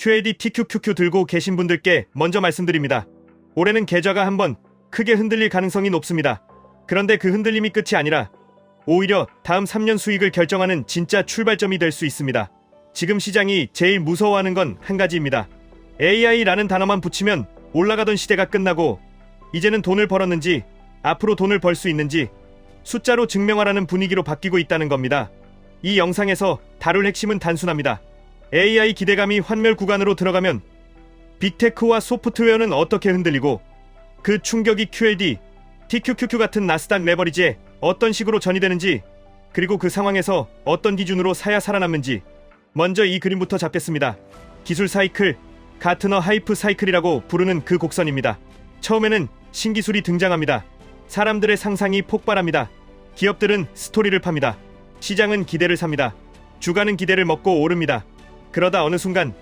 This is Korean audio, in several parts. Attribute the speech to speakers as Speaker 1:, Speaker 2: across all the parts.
Speaker 1: QAD TQQQ 들고 계신 분들께 먼저 말씀드립니다. 올해는 계좌가 한번 크게 흔들릴 가능성이 높습니다. 그런데 그 흔들림이 끝이 아니라 오히려 다음 3년 수익을 결정하는 진짜 출발점이 될 수 있습니다. 지금 시장이 제일 무서워하는 건 한 가지입니다. AI라는 단어만 붙이면 올라가던 시대가 끝나고 이제는 돈을 벌었는지 앞으로 돈을 벌 수 있는지 숫자로 증명하라는 분위기로 바뀌고 있다는 겁니다. 이 영상에서 다룰 핵심은 단순합니다. AI 기대감이 환멸 구간으로 들어가면 빅테크와 소프트웨어는 어떻게 흔들리고 그 충격이 QAD, TQQQ 같은 나스닥 레버리지에 어떤 식으로 전이되는지 그리고 그 상황에서 어떤 기준으로 사야 살아남는지 먼저 이 그림부터 잡겠습니다. 기술 사이클, 가트너 하이프 사이클이라고 부르는 그 곡선입니다. 처음에는 신기술이 등장합니다. 사람들의 상상이 폭발합니다. 기업들은 스토리를 팝니다. 시장은 기대를 삽니다. 주가는 기대를 먹고 오릅니다. 그러다 어느 순간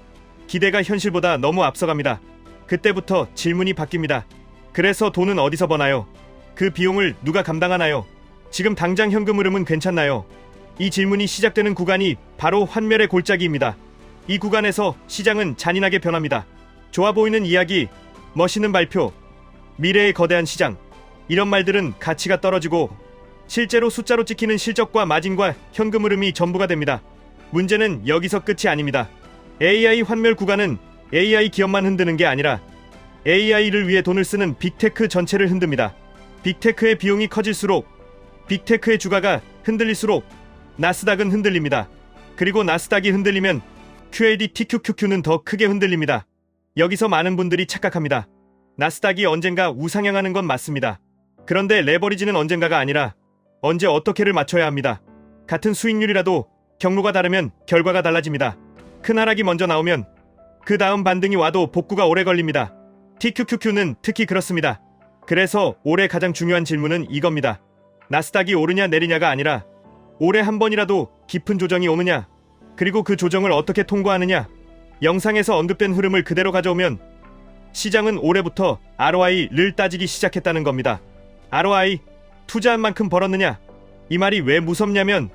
Speaker 1: 기대가 현실보다 너무 앞서갑니다. 그때부터 질문이 바뀝니다. 그래서 돈은 어디서 버나요? 그 비용을 누가 감당하나요? 지금 당장 현금 흐름은 괜찮나요? 이 질문이 시작되는 구간이 바로 환멸의 골짜기입니다. 이 구간에서 시장은 잔인하게 변합니다. 좋아 보이는 이야기, 멋있는 발표, 미래의 거대한 시장. 이런 말들은 가치가 떨어지고 실제로 숫자로 찍히는 실적과 마진과 현금 흐름이 전부가 됩니다. 문제는 여기서 끝이 아닙니다. AI 환멸 구간은 AI 기업만 흔드는 게 아니라 AI를 위해 돈을 쓰는 빅테크 전체를 흔듭니다. 빅테크의 비용이 커질수록 빅테크의 주가가 흔들릴수록 나스닥은 흔들립니다. 그리고 나스닥이 흔들리면 QAD TQQQ는 더 크게 흔들립니다. 여기서 많은 분들이 착각합니다. 나스닥이 언젠가 우상향하는 건 맞습니다. 그런데 레버리지는 언젠가가 아니라 언제 어떻게를 맞춰야 합니다. 같은 수익률이라도 경로가 다르면 결과가 달라집니다. 큰 하락이 먼저 나오면 그 다음 반등이 와도 복구가 오래 걸립니다. TQQQ는 특히 그렇습니다. 그래서 올해 가장 중요한 질문은 이겁니다. 나스닥이 오르냐 내리냐가 아니라 올해 한 번이라도 깊은 조정이 오느냐 그리고 그 조정을 어떻게 통과하느냐 영상에서 언급된 흐름을 그대로 가져오면 시장은 올해부터 ROI를 따지기 시작했다는 겁니다. ROI 투자한 만큼 벌었느냐 이 말이 왜 무섭냐면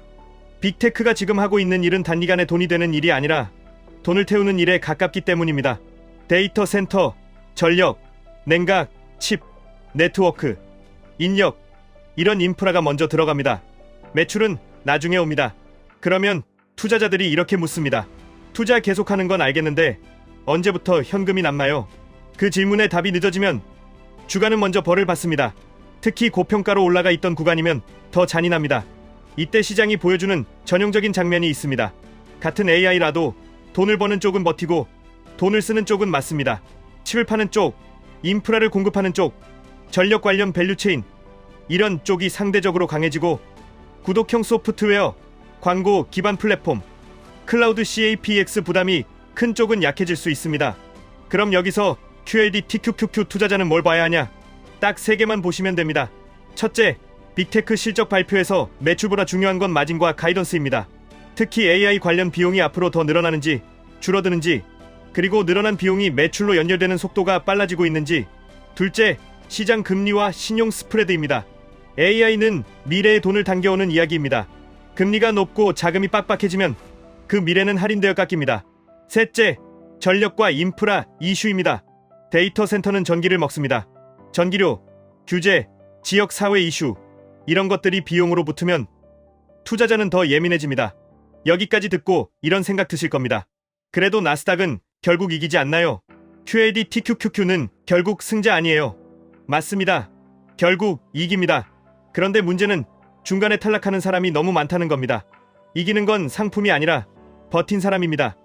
Speaker 1: 빅테크가 지금 하고 있는 일은 단기간에 돈이 되는 일이 아니라 돈을 태우는 일에 가깝기 때문입니다. 데이터 센터, 전력, 냉각, 칩, 네트워크, 인력 이런 인프라가 먼저 들어갑니다. 매출은 나중에 옵니다. 그러면 투자자들이 이렇게 묻습니다. 투자 계속하는 건 알겠는데 언제부터 현금이 남나요? 그 질문에 답이 늦어지면 주가는 먼저 벌을 받습니다. 특히 고평가로 올라가 있던 구간이면 더 잔인합니다. 이때 시장이 보여주는 전형적인 장면이 있습니다. 같은 AI라도 돈을 버는 쪽은 버티고 돈을 쓰는 쪽은 맞습니다. 칩을 파는 쪽, 인프라를 공급하는 쪽, 전력 관련 밸류체인 이런 쪽이 상대적으로 강해지고 구독형 소프트웨어, 광고 기반 플랫폼, 클라우드 CAPX 부담이 큰 쪽은 약해질 수 있습니다. 그럼 여기서 QAD TQQQ 투자자는 뭘 봐야 하냐? 딱 세 개만 보시면 됩니다. 첫째, 빅테크 실적 발표에서 매출보다 중요한 건 마진과 가이던스입니다. 특히 AI 관련 비용이 앞으로 더 늘어나는지 줄어드는지 그리고 늘어난 비용이 매출로 연결되는 속도가 빨라지고 있는지 둘째, 시장 금리와 신용 스프레드입니다. AI는 미래의 돈을 당겨오는 이야기입니다. 금리가 높고 자금이 빡빡해지면 그 미래는 할인되어 깎입니다. 셋째, 전력과 인프라 이슈입니다. 데이터 센터는 전기를 먹습니다. 전기료, 규제, 지역 사회 이슈 이런 것들이 비용으로 붙으면 투자자는 더 예민해집니다. 여기까지 듣고 이런 생각 드실 겁니다. 그래도 나스닥은 결국 이기지 않나요? QAD TQQQ는 결국 승자 아니에요. 맞습니다. 결국 이깁니다. 그런데 문제는 중간에 탈락하는 사람이 너무 많다는 겁니다. 이기는 건 상품이 아니라 버틴 사람입니다.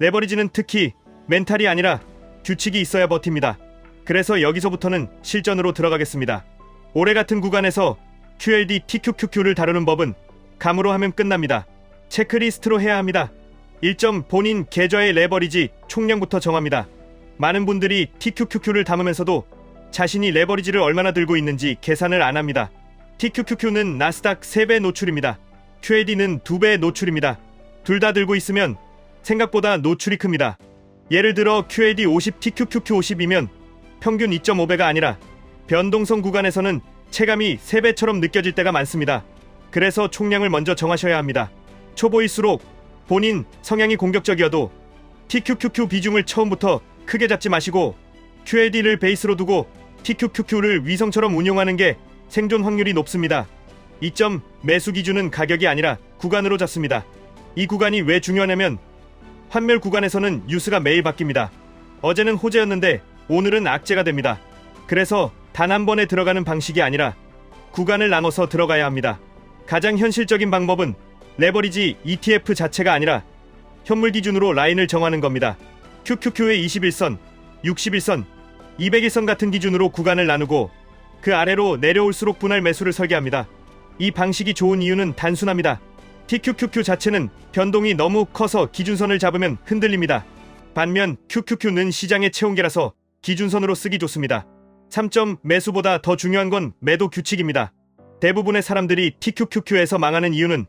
Speaker 1: 레버리지는 특히 멘탈이 아니라 규칙이 있어야 버팁니다. 그래서 여기서부터는 실전으로 들어가겠습니다. 올해 같은 구간에서 QLD TQQQ를 다루는 법은 감으로 하면 끝납니다. 체크리스트로 해야 합니다. 1점 본인 계좌의 레버리지 총량부터 정합니다. 많은 분들이 TQQQ를 담으면서도 자신이 레버리지를 얼마나 들고 있는지 계산을 안 합니다. TQQQ는 나스닥 3배 노출입니다. QAD는 2배 노출입니다. 둘 다 들고 있으면 생각보다 노출이 큽니다. 예를 들어 QAD 50, TQQQ 50이면 평균 2.5배가 아니라 변동성 구간에서는 체감이 3배처럼 느껴질 때가 많습니다. 그래서 총량을 먼저 정하셔야 합니다. 초보일수록 본인 성향이 공격적이어도 TQQQ 비중을 처음부터 크게 잡지 마시고 QLD를 베이스로 두고 TQQQ를 위성처럼 운용하는 게 생존 확률이 높습니다. 이 점 매수 기준은 가격이 아니라 구간으로 잡습니다. 이 구간이 왜 중요하냐면 환멸 구간에서는 뉴스가 매일 바뀝니다. 어제는 호재였는데 오늘은 악재가 됩니다. 그래서 단 한 번에 들어가는 방식이 아니라 구간을 나눠서 들어가야 합니다. 가장 현실적인 방법은 레버리지 ETF 자체가 아니라 현물 기준으로 라인을 정하는 겁니다. QQQ의 21선, 61선, 201선 같은 기준으로 구간을 나누고 그 아래로 내려올수록 분할 매수를 설계합니다. 이 방식이 좋은 이유는 단순합니다. TQQQ 자체는 변동이 너무 커서 기준선을 잡으면 흔들립니다. 반면 QQQ는 시장의 체온계라서 기준선으로 쓰기 좋습니다. 3점 매수보다 더 중요한 건 매도 규칙입니다. 대부분의 사람들이 TQQQ에서 망하는 이유는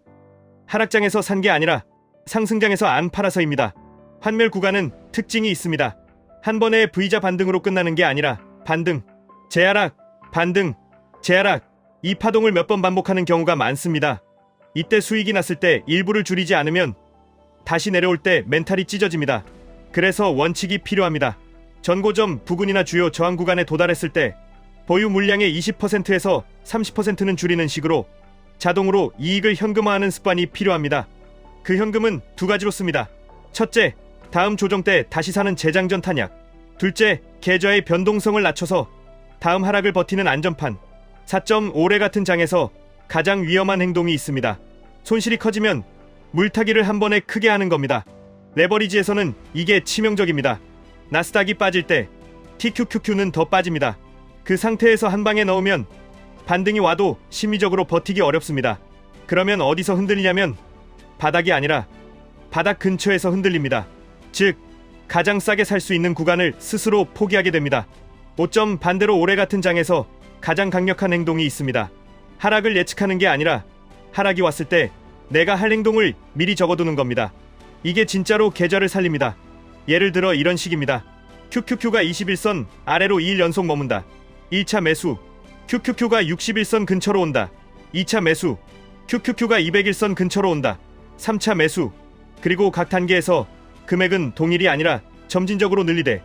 Speaker 1: 하락장에서 산 게 아니라 상승장에서 안 팔아서입니다. 환멸 구간은 특징이 있습니다. 한 번의 V자 반등으로 끝나는 게 아니라 반등, 재하락, 반등, 재하락 이 파동을 몇 번 반복하는 경우가 많습니다. 이때 수익이 났을 때 일부를 줄이지 않으면 다시 내려올 때 멘탈이 찢어집니다. 그래서 원칙이 필요합니다. 전고점 부근이나 주요 저항 구간에 도달했을 때 보유 물량의 20%에서 30%는 줄이는 식으로 자동으로 이익을 현금화하는 습관이 필요합니다. 그 현금은 두 가지로 씁니다. 첫째, 다음 조정 때 다시 사는 재장전 탄약. 둘째, 계좌의 변동성을 낮춰서 다음 하락을 버티는 안전판. 4.5래 같은 장에서 가장 위험한 행동이 있습니다. 손실이 커지면 물타기를 한 번에 크게 하는 겁니다. 레버리지에서는 이게 치명적입니다. 나스닥이 빠질 때 TQQQ는 더 빠집니다. 그 상태에서 한 방에 넣으면 반등이 와도 심리적으로 버티기 어렵습니다. 그러면 어디서 흔들리냐면 바닥이 아니라 바닥 근처에서 흔들립니다. 즉, 가장 싸게 살 수 있는 구간을 스스로 포기하게 됩니다. 5점 반대로 올해 같은 장에서 가장 강력한 행동이 있습니다. 하락을 예측하는 게 아니라 하락이 왔을 때 내가 할 행동을 미리 적어두는 겁니다. 이게 진짜로 계좌를 살립니다. 예를 들어 이런 식입니다. QQQ가 21선 아래로 2일 연속 머문다. 1차 매수. QQQ가 61선 근처로 온다. 2차 매수. QQQ가 201선 근처로 온다. 3차 매수. 그리고 각 단계에서 금액은 동일이 아니라 점진적으로 늘리되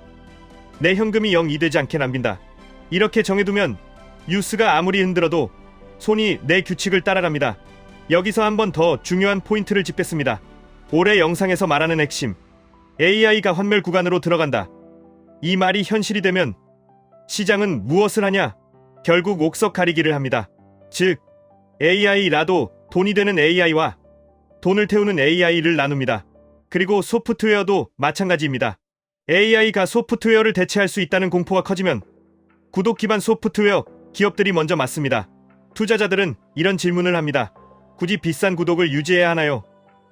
Speaker 1: 내 현금이 0 이되지 않게 남긴다. 이렇게 정해두면 뉴스가 아무리 흔들어도 손이 내 규칙을 따라갑니다. 여기서 한 번 더 중요한 포인트를 짚겠습니다. 올해 영상에서 말하는 핵심. AI가 환멸 구간으로 들어간다. 이 말이 현실이 되면 시장은 무엇을 하냐? 결국 옥석 가리기를 합니다. 즉, AI라도 돈이 되는 AI와 돈을 태우는 AI를 나눕니다. 그리고 소프트웨어도 마찬가지입니다. AI가 소프트웨어를 대체할 수 있다는 공포가 커지면 구독 기반 소프트웨어 기업들이 먼저 맞습니다. 투자자들은 이런 질문을 합니다. 굳이 비싼 구독을 유지해야 하나요?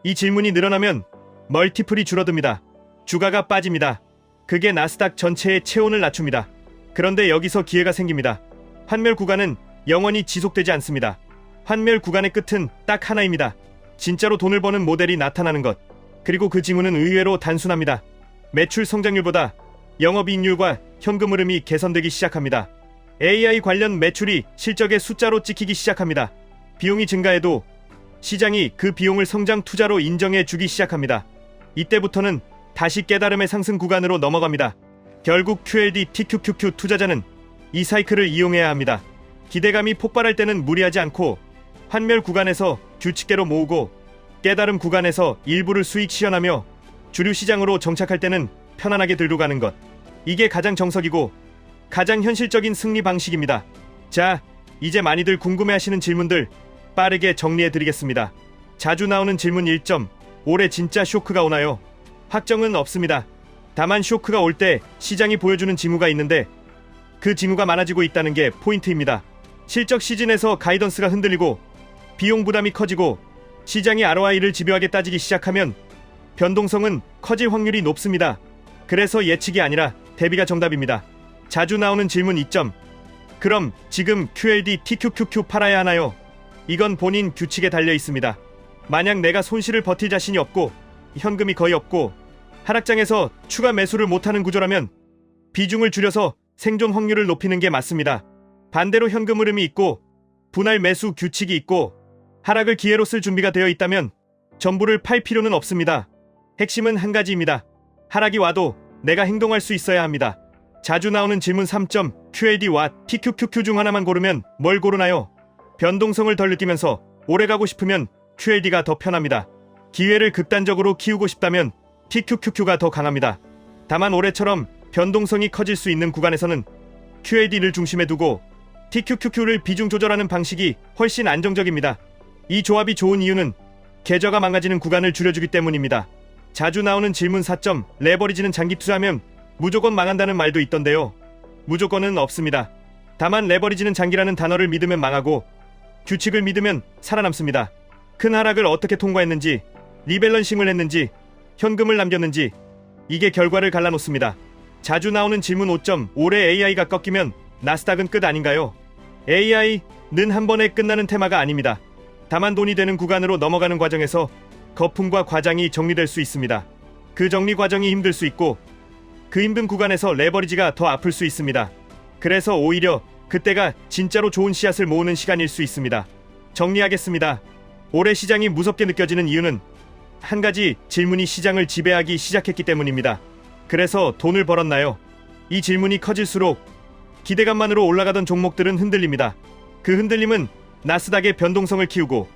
Speaker 1: 이 질문이 늘어나면 멀티플이 줄어듭니다. 주가가 빠집니다. 그게 나스닥 전체의 체온을 낮춥니다. 그런데 여기서 기회가 생깁니다. 환멸 구간은 영원히 지속되지 않습니다. 환멸 구간의 끝은 딱 하나입니다. 진짜로 돈을 버는 모델이 나타나는 것. 그리고 그 징후는 의외로 단순합니다. 매출 성장률보다 영업이익률과 현금 흐름이 개선되기 시작합니다. AI 관련 매출이 실적의 숫자로 찍히기 시작합니다. 비용이 증가해도 시장이 그 비용을 성장 투자로 인정해 주기 시작합니다. 이때부터는 다시 깨달음의 상승 구간으로 넘어갑니다. 결국 QLD TQQQ 투자자는 이 사이클을 이용해야 합니다. 기대감이 폭발할 때는 무리하지 않고 환멸 구간에서 규칙대로 모으고 깨달음 구간에서 일부를 수익 시현하며 주류 시장으로 정착할 때는 편안하게 들고 가는 것. 이게 가장 정석이고 가장 현실적인 승리 방식입니다. 자, 이제 많이들 궁금해 하시는 질문들 빠르게 정리해 드리겠습니다. 자주 나오는 질문 1점. 올해 진짜 쇼크가 오나요? 확정은 없습니다. 다만 쇼크가 올 때 시장이 보여주는 징후가 있는데 그 징후가 많아지고 있다는 게 포인트입니다. 실적 시즌에서 가이던스가 흔들리고 비용 부담이 커지고 시장이 ROI를 집요하게 따지기 시작하면 변동성은 커질 확률이 높습니다. 그래서 예측이 아니라 대비가 정답입니다. 자주 나오는 질문 2점. 그럼 지금 QLD TQQQ 팔아야 하나요? 이건 본인 규칙에 달려 있습니다. 만약 내가 손실을 버틸 자신이 없고 현금이 거의 없고 하락장에서 추가 매수를 못하는 구조라면 비중을 줄여서 생존 확률을 높이는 게 맞습니다. 반대로 현금 흐름이 있고 분할 매수 규칙이 있고 하락을 기회로 쓸 준비가 되어 있다면 전부를 팔 필요는 없습니다. 핵심은 한 가지입니다. 하락이 와도 내가 행동할 수 있어야 합니다. 자주 나오는 질문 3점 QLD와 TQQQ 중 하나만 고르면 뭘 고르나요? 변동성을 덜 느끼면서 오래 가고 싶으면 QLD가 더 편합니다. 기회를 극단적으로 키우고 싶다면 TQQQ가 더 강합니다. 다만 올해처럼 변동성이 커질 수 있는 구간에서는 QLD를 중심에 두고 TQQQ를 비중 조절하는 방식이 훨씬 안정적입니다. 이 조합이 좋은 이유는 계좌가 망가지는 구간을 줄여주기 때문입니다. 자주 나오는 질문 4점 레버리지는 장기 투자하면 무조건 망한다는 말도 있던데요. 무조건은 없습니다. 다만 레버리지는 장기라는 단어를 믿으면 망하고 규칙을 믿으면 살아남습니다. 큰 하락을 어떻게 통과했는지 리밸런싱을 했는지 현금을 남겼는지 이게 결과를 갈라놓습니다. 자주 나오는 질문 5점 올해 AI가 꺾이면 나스닥은 끝 아닌가요? AI는 한 번에 끝나는 테마가 아닙니다. 다만 돈이 되는 구간으로 넘어가는 과정에서 거품과 과장이 정리될 수 있습니다. 그 정리 과정이 힘들 수 있고 그 힘든 구간에서 레버리지가 더 아플 수 있습니다. 그래서 오히려 그때가 진짜로 좋은 씨앗을 모으는 시간일 수 있습니다. 정리하겠습니다. 올해 시장이 무섭게 느껴지는 이유는 한 가지 질문이 시장을 지배하기 시작했기 때문입니다. 그래서 돈을 벌었나요? 이 질문이 커질수록 기대감만으로 올라가던 종목들은 흔들립니다. 그 흔들림은 나스닥의 변동성을 키우고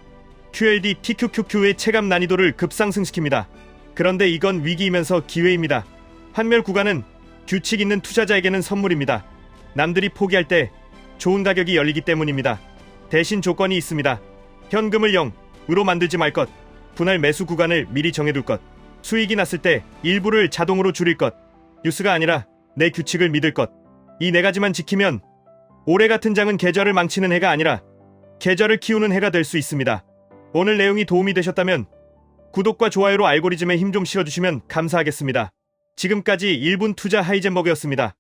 Speaker 1: QLD TQQQ의 체감 난이도를 급상승시킵니다. 그런데 이건 위기이면서 기회입니다. 환멸 구간은 규칙 있는 투자자에게는 선물입니다. 남들이 포기할 때 좋은 가격이 열리기 때문입니다. 대신 조건이 있습니다. 현금을 0으로 만들지 말 것. 분할 매수 구간을 미리 정해둘 것. 수익이 났을 때 일부를 자동으로 줄일 것. 뉴스가 아니라 내 규칙을 믿을 것. 이 네 가지만 지키면 올해 같은 장은 계절을 망치는 해가 아니라 계절을 키우는 해가 될 수 있습니다. 오늘 내용이 도움이 되셨다면 구독과 좋아요로 알고리즘에 힘 좀 실어주시면 감사하겠습니다. 지금까지 1분 투자 하이젠버그였습니다.